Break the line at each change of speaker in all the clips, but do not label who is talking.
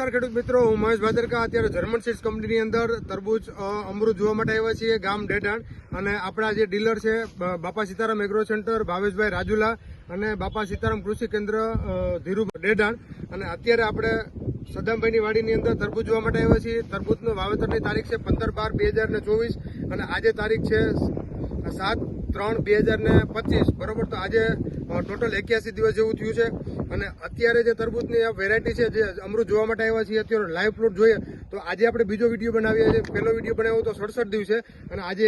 નમસ્કાર ખેડૂત મિત્રો, હું મહેશ ભાદરકા, અત્યારે જર્મન સીડ્સ કંપનીની અંદર તરબૂચ અમૃત જોવા માટે આવ્યા છીએ, ગામ ડેડાણ અને આપણા જે ડીલર છે બાપા સીતારામ એગ્રો સેન્ટર, ભાવેશભાઈ રાજુલા અને બાપા સીતારામ કૃષિ કેન્દ્ર ધીરુ ડેડાણ અને અત્યારે આપણે સદામભાઈની વાડીની અંદર તરબૂચ જોવા માટે આવ્યા છીએ. તરબૂચનું વાવેતરની તારીખ છે પંદર બાર બે હજાર ચોવીસ. અને આજે તારીખ છે સાત ત્રણ, બે હજાર ને પચીસ, બરોબર? તો આજે ટોટલ એક્યાસી દિવસ જેવું થયું છે. અને અત્યારે જે તરબૂચની આ વેરાયટી છે, જે અમૃત જોવા માટે આવ્યા છીએ, અત્યારે લાઈવ પ્લોટ જોઈએ. તો આજે આપણે બીજો વીડિયો બનાવીએ છીએ. પહેલો વીડિયો બનાવ્યો તો સડસઠ દિવસે. અને આજે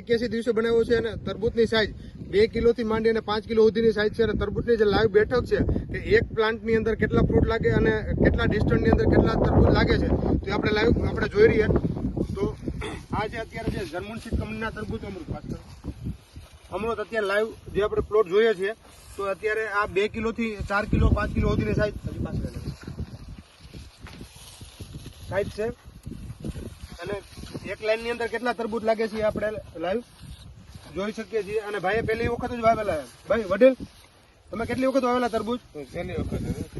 એક્યાસી દિવસે બનાવ્યો છે અને તરબૂચની સાઇઝ બે કિલોથી માંડી અને પાંચ કિલો સુધીની સાઇઝ છે. અને તરબૂચની જે લાઈવ બેઠક છે, કે એક પ્લાન્ટની અંદર કેટલા ફ્રૂટ લાગે અને કેટલા ડિસ્ટન્સની અંદર કેટલા તરબૂચ લાગે છે, તો આપણે લાઈવ આપણે જોઈ રહીએ. તો આજે અત્યારે જે જર્મન સીડ કંપનીના તરબૂચ અમૃત, વાત અમૃત અત્યારે લાઈવ જે આપણે પ્લોટ જોઈએ છીએ તો અત્યારે આ બે કિલોથી ચાર કિલો, પાંચ કિલો સુધીની સાઈઝ સાઈઝ છે. અને એક લાઈનની અંદર કેટલા તરબૂચ લાગે છે આપણે લાઈવ જોઈ શકીએ છીએ. અને ભાઈએ પહેલી વખત જ વાવેલા ભાઈ, વડીલ, તમે કેટલી વખત વાવેલા તરબૂચ?
પહેલી વખત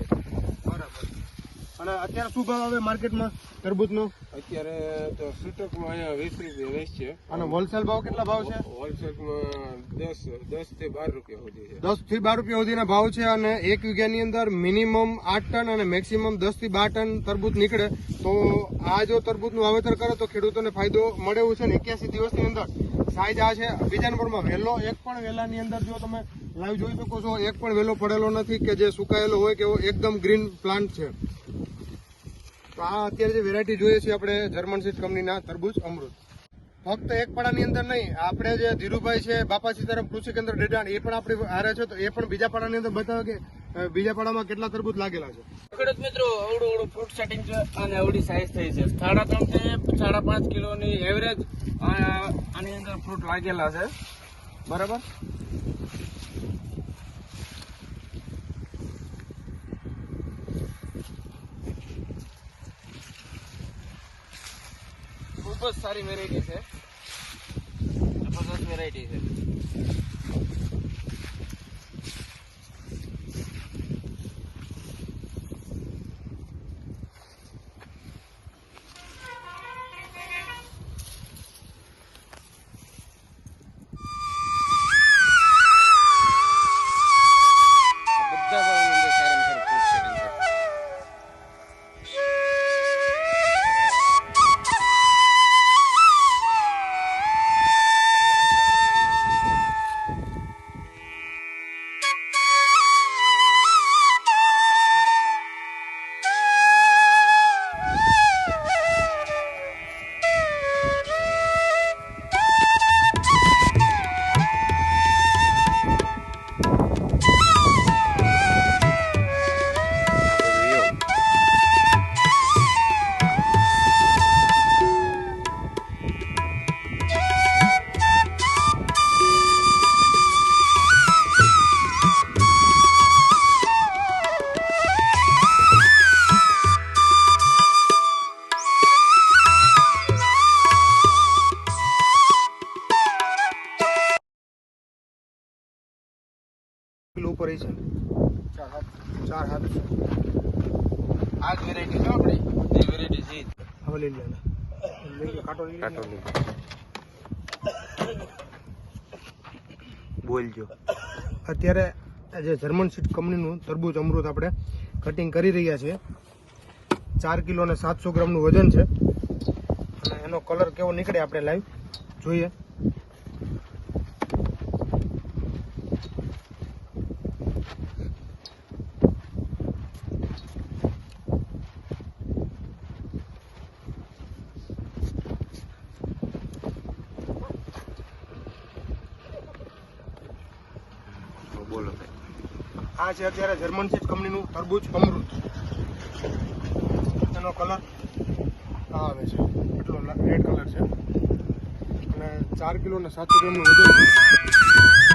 અને અત્યારે શું ભાવ આવે માર્કેટમાં તરબૂચનો?
અત્યારે તો સૂચકમાં અહીંયા વીસ રૂપિયા વેચ છે.
અને હોલસેલ ભાવ કેટલા ભાવ છે?
હોલસેલમાં દસ દસથી બાર રૂપિયા સુધી છે.
દસથી બાર રૂપિયા સુધીના ભાવ છે અને એક વીઘાની અંદર મિનિમમ આઠ ટન અને મેક્સિમમ દસથી બાર ટન તરબૂચ નીકળે. તો આ જો તરબૂચનું વાવેતર કરે તો ખેડૂતોને ફાયદો મળે એવું છે ને એક્યાસી દિવસની અંદર. સાઈઝ આ છે બીજા નંબરમાં વહેલો એક પણ વહેલાની અંદર જો તમે લાઈવ જોઈ શકો છો એક પણ વહેલો પડેલો નથી કે જે સુકાયેલો હોય કે એકદમ ગ્રીન પ્લાન્ટ છે. તો આ અત્યારે જે વેરાયટી જોઈએ છે આપણે જર્મન સીડ કંપનીના તરબૂચ અમૃત. ફક્ત એક પાડાની અંદર નહીં, આપણે જે ધીરુભાઈ છે બાપા સીતારામ કૃષિ કેન્દ્ર ડેડાણ એ પણ આપણે હારે છે, તો એ પણ બીજા પાડાની અંદર બતાવે કે બીજા પાડામાં કેટલા તરબૂચ લાગેલા છે.
ખેડૂત મિત્રો અવડું અવડું ફ્રૂટ સેટિંગ છે અને અવડી સાઇઝ થઈ છે. સાડા ત્રણથી સાડા પાંચ કિલોની એવરેજ આની અંદર ફ્રૂટ લાગેલા છે. બરાબર? ખૂબ જ સારી વેરાયટી છે જબરદસ્ત વેરાયટી છે
કિલો છે. ચાર હાથ
આ જ વેરાયટી છે આપણી. વેરાયટી છે.
હવે લઈ લો, લઈ
બોલજો
અત્યારે આ જે જર્મન સીટ કંપનીનું તરબૂચ અમૃત આપણે કટિંગ કરી રહ્યા છીએ. ચાર કિલો અને સાતસો ગ્રામનું વજન છે. અને એનો કલર કેવો નીકળે આપણે લાઈવ જોઈએ.
બોલો
આ છે અત્યારે જર્મન સીડ કંપનીનું તરબૂચ અમૃત. એનો કલર આવે છે. એટલો રેડ કલર છે. અને ચાર કિલો ને સાતસો ગ્રામનું વજન